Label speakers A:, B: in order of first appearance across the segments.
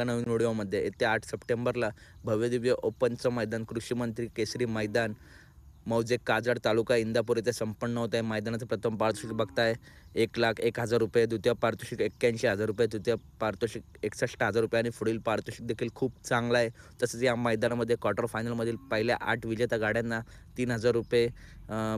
A: एका नवीन व्हिडिओमध्ये येत्या आठ सप्टेंबरला भव्यदिव्य ओपनचं मैदान कृषी मंत्री केसरी मैदान मौजे काजळ तालुका इंदापूर येथे संपन्न होत आहे. मैदानाचं प्रथम पारितोषिक बघताय. एक लाख एक हजार रुपये द्वितीय पारितोषिक एक्क्याऐंशी हजार रुपये तृतीय पारितोषिक एकसष्ट हजार रुपये आणि पुढील पारितोषिक देखील खूप चांगलं आहे. तसंच या मैदानामध्ये क्वार्टर फायनलमधील पहिल्या आठ विजेत्या गाड्यांना तीन हजार रुपये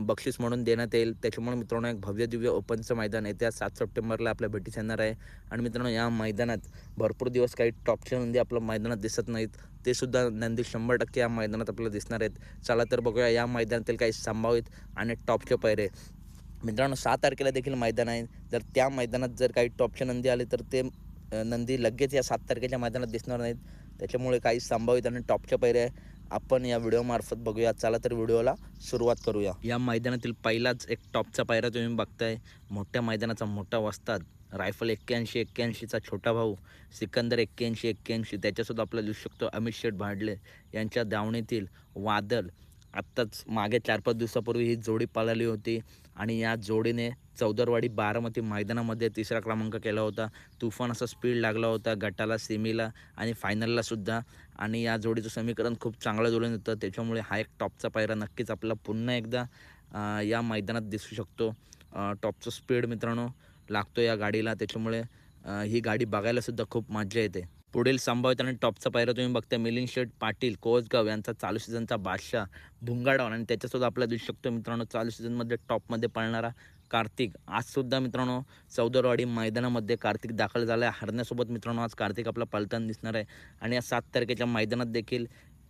A: बक्षीस म्हणून देण्यात येईल. त्याच्यामुळे मित्रांनो एक भव्य दिव्य ओपनचं मैदान येत्या सात सप्टेंबरला आपल्या भेटीस येणार आहे. आणि मित्रांनो या मैदानात भरपूर दिवस काही टॉपच्या नंदी आपल्या मैदानात दिसत नाहीत. ते सुद्धा नंदी शंभर टक्के या मैदानात आपल्याला दिसणार आहेत. चला तर बघूया या मैदानातील काही संभावित आणि टॉपचे पैरे मित्रांनो सहा तारखेला देखील मैदान आहे. जर त्या मैदानात जर काही टॉपचे नंदी आले तर ते नंदी लगेच या सात तारखेच्या मैदानात दिसणार नाहीत. त्याच्यामुळे काही संभावित आणि टॉपच्या पैरे आपण या व्हिडिओमार्फत बघूया. चला तर व्हिडिओला सुरुवात करूया. या मैदानातील पहिलाच एक टॉपचा पायरा तुम्ही बघताय. मोठ्या मैदानाचा मोठा वस्ताद. रायफल एक्क्याऐंशी एक्क्याऐंशीचा छोटा भाऊ सिकंदर एक्क्याऐंशी एक्क्याऐंशी त्याच्यासुद्धा आपल्याला दिसू शकतो अमित शेठ भाडले यांच्या दावणीतील वादल. आत्ताच मागे चार पाच दिवसापूर्वी ही जोडी पळाली होती आणि या जोडीने चौदरवाडी बारामती मैदानामध्ये तिसरा क्रमांक केला होता. तुफान असा स्पीड लागला होता गटाला सेमीला आणि फायनलला सुद्धा. आणि या जोडीचं समीकरण खूप चांगलं जुळून होतं त्याच्यामुळे हा एक टॉपचा पायरा नक्कीच आपला पुन्हा एकदा या मैदानात दिसू शकतो. टॉपचं स्पीड मित्रांनो लागतो या गाडीला. त्याच्यामुळे ही गाडी बघायलासुद्धा खूप मजा येते. पुढील संभावित आणि टॉपचा पायरा तुम्ही बघता मिलिंद शेठ पाटील कोसगाव यांचा चालू सीझनचा बादशाह भुंगाडावन आणि त्याच्यासुद्धा आपला दिसू शकतो मित्रांनो चालू सीझनमध्ये टॉपमध्ये पळणारा कार्तिक. आजसुद्धा मित्रांनो चौदरवाडी मैदानामध्ये कार्तिक दाखल झाला आहे हरण्यासोबत मित्रांनो आज कार्तिक आपला पलताना दिसणार आहे. आणि या सात तारखेच्या मैदानात देखील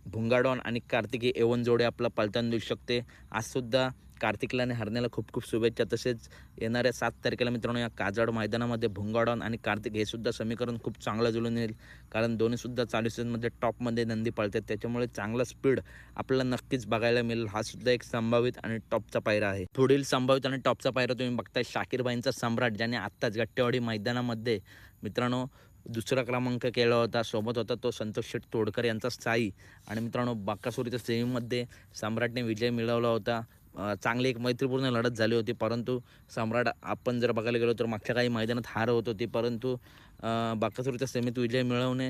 A: भुंगाडॉन आणि कार्तिकी एवन जोडे आपला पलताना दिसू शकते. आजसुद्धा कार्तिकला आणि हरण्याला खूप खूप शुभेच्छा. तसेच येणाऱ्या सात तारखेला मित्रांनो या काजाड मैदानामध्ये भुंगाडॉन आणि कार्तिक हे सुद्धा समीकरण खूप चांगलं जुळून येईल. कारण दोन्हीसुद्धा चालू सीझनमध्ये टॉपमध्ये नंदी पळतात. त्याच्यामुळे चांगला स्पीड आपल्याला नक्कीच बघायला मिळेल. हा सुद्धा एक संभावित आणि टॉपचा पायरा आहे. पुढील संभावित आणि टॉपचा पायरा तुम्ही बघताय शाकीरबाईंचा सम्राट ज्याने आत्ताच गट्टेवाडी मैदानामध्ये मित्रांनो दुसरा क्रमांक केला होता. सोबत होता तो संतोष शेठ तोडकर यांचा साई. आणि मित्रांनो बाकासुरीच्या सेमीमध्ये सम्राटने विजय मिळवला होता. चांगली एक मैत्रीपूर्ण लढत झाली होती. परंतु सम्राट आपण जर बघायला गेलो तर मागच्या काही मैदानात हार होत होती. परंतु अ, सेमीत विजय मिळवणे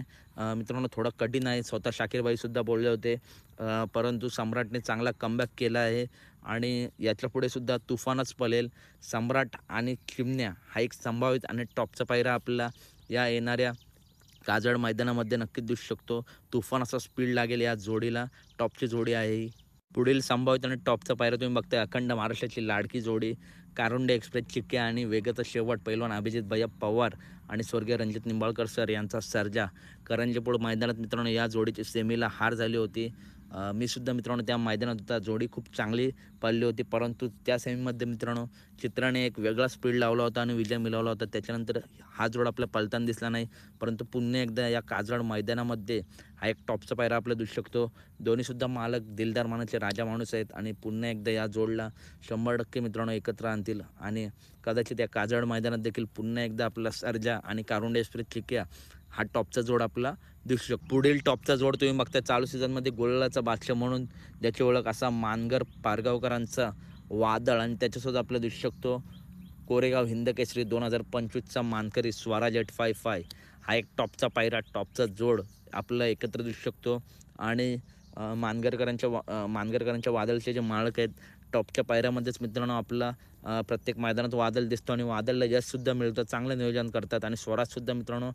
A: मित्रांनो थोडं कठीण आहे. स्वतः शाकीरबाईसुद्धा बोलले होते. परंतु सम्राटने चांगला कमबॅक केला आहे आणि याच्या पुढेसुद्धा तुफानच पलेल सम्राट आणि चिमण्या हा एक संभावित आणि टॉपचा पायरा आपल्याला या येणाऱ्या काजळ मैदानामध्ये नक्कीच दिसू शकतो. तुफान असा स्पीड लागेल या जोडीला. टॉपची जोडी आहे ही. पुढील संभावित आणि टॉपचा पायरा तुम्ही बघताय अखंड महाराष्ट्राची लाडकी जोडी कारुंडे एक्सप्रेस चिक्क्या आणि वेगाचा शेवट पैलवान अभिजित भैया पवार आणि स्वर्गीय रणजित निंबाळकर सर यांचा सर्जा. करंजेपूड मैदानात मित्रांनो या जोडीची सेमीला हार झाली होती. मी सुद्धा मित्रांनो त्या मैदानात होता. जोडी खूप चांगली पडली होती. परंतु त्या सेमीमध्ये मित्रांनो चित्राने एक वेगळा स्पीड लावला होता आणि विजय मिळवला होता. त्याच्यानंतर हा जोड आपल्या पलताना दिसला नाही. परंतु पुन्हा एकदा या काजराड मैदानामध्ये हा एक टॉपचा पायरा आपला दिसू शकतो. दोन्हीसुद्धा मालक दिलदार मानाचे राजा माणूस आहेत आणि पुन्हा एकदा या जोडला शंभर टक्के मित्रांनो एकत्र आणतील. आणि कदाचित या काजळ मैदानात देखील पुन्हा एकदा आपला सर्जा आणि कारुंडेश्वरी चिक्या हा टॉपचा जोड आपला दिसू शकतो. पुढील टॉपचा जोड तुम्ही बघता चालू सीझनमध्ये गोलाचा बादशाह म्हणून ज्याची ओळख असा मानगर पारगावकरांचा वादळ आणि त्याच्यासोबत आपलं दिसू शकतो. कोरेगाव हिंद केसरी दोन हजार पंचवीसचा मानकरी स्वराज एट फाय फाय हा एक टॉपचा पायरा टॉपचा जोड आपला एकत्र दिसू शकतो. आणि मानगरकरांच्या वा मानगरकरांच्या वादळचे जे मालक आहेत टॉपच्या पायऱ्यामध्येच मित्रांनो आपला प्रत्येक मैदानात वादळ दिसतो आणि वादळला यशसुद्धा मिळतं चांगलं नियोजन करतात. आणि स्वराजसुद्धा मित्रांनो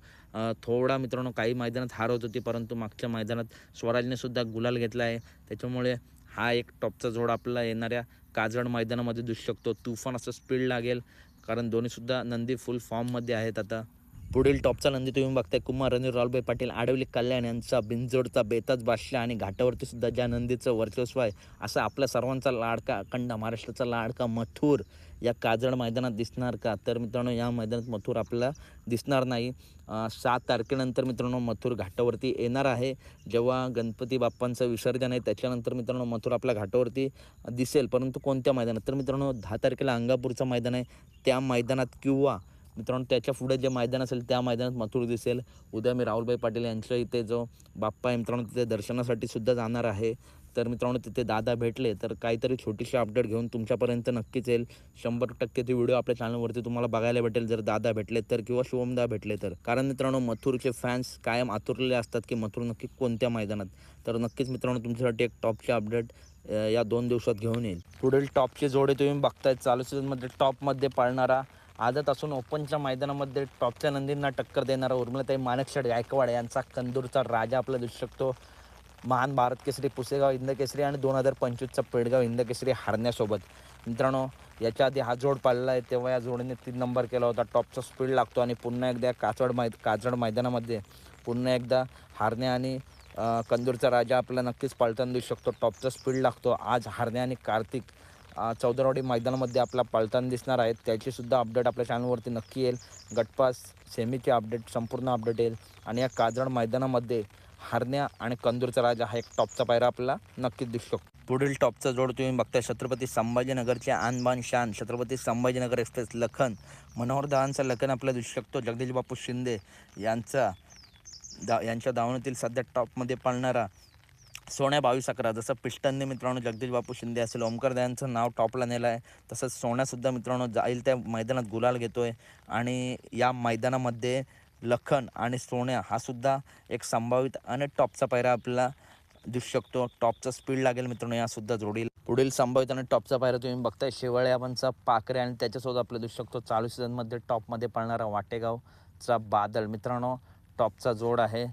A: थोडा मित्रांनो काही मैदानात हार होत होती परंतु मागच्या मैदानात स्वराजने सुद्धा गुलाल घेतला आहे. त्याच्यामुळे हा एक टॉपचा जोड आपला येणाऱ्या काजळ मैदानामध्ये दिसू शकतो. तुफान असं स्पीड लागेल कारण दोन्हीसुद्धा नंदी फुल फॉर्ममध्ये आहेत आता. पुढील टॉपचा नंदी तुम्ही बघताय. कुमार रणवीर राहुलभाई पाटील आडवली कल्याण यांचा बिंजोडचा बेताज बादशाह आणि घाटावरती सुद्धा ज्या नंदीचं वर्चस्व आहे असा आपल्या सर्वांचा लाडका अखंड महाराष्ट्राचा लाडका मथुर या काजळ मैदानात दिसणार का? तर मित्रांनो या मैदानात मथुर आपल्याला दिसणार नाही. सात तारखेनंतर मित्रांनो मथुर घाटावरती येणार आहे. जेव्हा गणपती बाप्पांचं विसर्जन आहे त्याच्यानंतर मित्रांनो मथुर आपल्या घाटावरती दिसेल. परंतु कोणत्या मैदानात? तर मित्रांनो दहा तारखेला अंगापूरचं मैदान आहे. त्या मैदानात किंवा मित्रांनो त्याच्या पुढे जे मैदान असेल त्या मैदानात मथुर दिसेल. उद्या मी राहुलभाई पाटील यांच्या इथे जो बाप्पा आहे मित्रांनो तिथे दर्शनासाठी सुद्धा जाणार आहे. तर मित्रांनो तिथे दादा भेटले तर काहीतरी छोटीशी अपडेट घेऊन तुमच्यापर्यंत नक्कीच येईल. शंभर टक्के ती व्हिडिओ आपल्या चॅनलवरती तुम्हाला बघायला भेटेल. जर दादा भेटले तर किंवा शुभमदा भेटले तर. कारण मित्रांनो मथुरचे फॅन्स कायम आतुरलेले असतात की मथुर नक्की कोणत्या मैदानात. तर नक्कीच मित्रांनो तुमच्यासाठी एक टॉपची अपडेट या दोन दिवसात घेऊन येईल. पुढील टॉपचे जोडे तुम्ही बघताय. चालू सीझनमध्ये टॉपमध्ये पाळणारा आदत असून ओपनच्या मैदानामध्ये टॉपच्या नंदींना टक्कर देणारा उर्मिलाताई माणकशेड गायकवाड यांचा कंदूरचा राजा आपला दिसू शकतो. महान भारत केसरी पुसेगाव हिंद केसरी आणि दोन हजार पंचवीसचा पेडगाव हिंद केसरी हारण्यासोबत. मित्रांनो याच्या आधी हा जोड पाळला आहे. तेव्हा या जोडीने तीन नंबर केला होता. टॉपचा स्पीड लागतो आणि पुन्हा एकदा काचवड मै काचवड मैदानामध्ये पुन्हा एकदा हारण्या आणि कंदूरचा राजा आपल्याला नक्कीच पळताना देऊ शकतो. टॉपचा स्पीड लागतो. आज हारण्या आणि कार्तिक चौदरवाडी मैदानामध्ये आपला पळताना दिसणार आहेत त्याचीसुद्धा अपडेट आपल्या चॅनलवरती नक्की येईल. गटपास सेमीचे अपडेट संपूर्ण अपडेट येईल. आणि या काजळ मैदानामध्ये हारण्या आणि कंदूरचा राजा हा एक टॉपचा पायरा आपला नक्कीच दिसू शकतो पुढील टॉपचा जोड तुम्ही बघताय. छत्रपती संभाजीनगरचे आणबान शान छत्रपती संभाजीनगर एक्सप्रेस लखन. मनोहर दहांचा लखन आपल्या दिसू शकतो. जगदीश बापू शिंदे यांचा दा यांच्या धावणीतील सध्या टॉपमध्ये पाळणारा सोन्या बावीस अकरा जसं पिष्टांनी मित्रांनो जगदीश बापू शिंदे असेल ओमकर दयांचं नाव टॉपला नेलं आहे तसंच सोन्यासुद्धा मित्रांनो जाईल त्या मैदानात गुलाल घेतो आहे आणि या मैदानामध्ये लखन आणि सोन्या हा सुद्धा एक संभावित आणि टॉपचा पायरा आपल्याला दिसू शकतो. टॉपचा स्पीड लागेल मित्रांनो यासुद्धा जोडील. पुढील संभावित आणि टॉपचा पायरा तुम्ही बघताय शेवाळ्याबांचा पाकरे आणि त्याच्यासोबत आपल्याला दिसू शकतो. चालू सीझनमध्ये टॉपमध्ये पळणारा वाटेगावचा बादल मित्रांनो टॉपचा जोड आहे.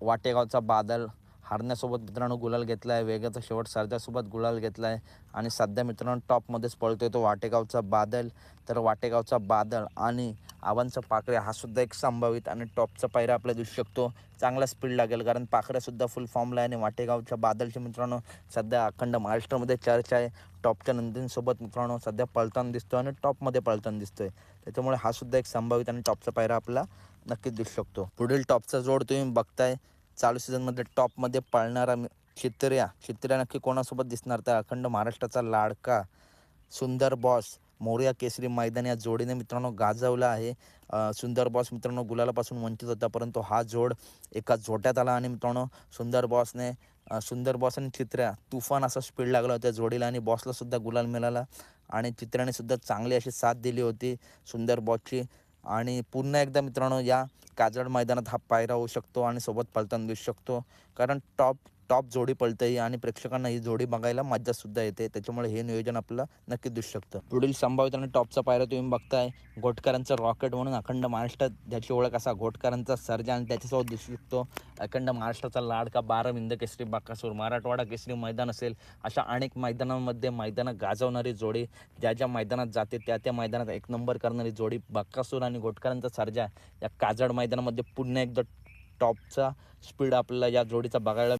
A: वाटेगावचा बादल हारण्यासोबत मित्रांनो गुलाल घेतला आहे वेगाचा शेवट सरद्यासोबत गुलाल घेतला आहे आणि सध्या मित्रांनो टॉपमध्येच पळतोय तो वाटेगावचा बादल. तर वाटेगावचा बादल आणि आवांचा पाकड्या हा सुद्धा एक संभावित आणि टॉपचा पायरा आपल्याला दिसू शकतो. चांगला स्पीड लागेल कारण पाकड्यासुद्धा फुल फॉर्मला आहे आणि वाटेगावच्या बादलचे मित्रांनो सध्या अखंड महाराष्ट्रामध्ये चर्चा आहे. टॉपच्या नंदींसोबत मित्रांनो सध्या पळताना दिसतो आणि टॉपमध्ये पळताना दिसतोय. त्याच्यामुळे हा सुद्धा एक संभावित आणि टॉपचा पायरा आपला नक्कीच दिसू शकतो. पुढील टॉपचा जोड तुम्ही बघताय. चालू सीझनमध्ये टॉपमध्ये पळणारा मि- चित्र्या चित्र्या नक्की कोणासोबत दिसणार? तर अखंड महाराष्ट्राचा लाडका सुंदर बॉस मोर्या केसरी मैदान या जोडीने मित्रांनो गाजवला आहे. सुंदर बॉस मित्रांनो गुलालापासून वंचित होता परंतु हा जोड एका झोट्यात आला आणि मित्रांनो सुंदर बॉसने सुंदर बॉस आणि चित्र्या तुफान असा स्पीड लागला होता जोडीला आणि बॉसलासुद्धा गुलाल मिळाला. आणि चित्र्याने सुद्धा चांगली अशी साथ दिली होती. सुंदर बॉसची आणि पुन्हा एकदा मित्रांनो या काजळ मैदानात हा पायरा होऊ शकतो आणि सोबत पळताना देऊ शकतो. कारण टॉप टॉप जोडी पळते आणि प्रेक्षकांना ही जोडी बघायला मज्जा सुद्धा येते. त्याच्यामुळे हे नियोजन आपल्याला नक्कीच दिसू शकतं. पुढील संभावित आणि टॉपचा पायरा तुम्ही बघताय. घोटकरांचं रॉकेट म्हणून अखंड महाराष्ट्रात ज्याची ओळख असा घोटकरांचा सर्जा आणि त्याच्यासोबत दिसू शकतो. अखंड महाराष्ट्राचा लाडका बारा विंद केसरी बाकासूर मराठवाडा केसरी मैदान असेल. अशा अनेक मैदानांमध्ये मैदानं गाजवणारी जोडी ज्या ज्या मैदानात जाते त्या त्या मैदानात एक नंबर करणारी जोडी बाकासूर आणि घोटकरांचा सर्जा. या काजड मैदानामध्ये पुन्हा एकदा टॉपचा स्पीड आपल्याला या जोडीचा बघायला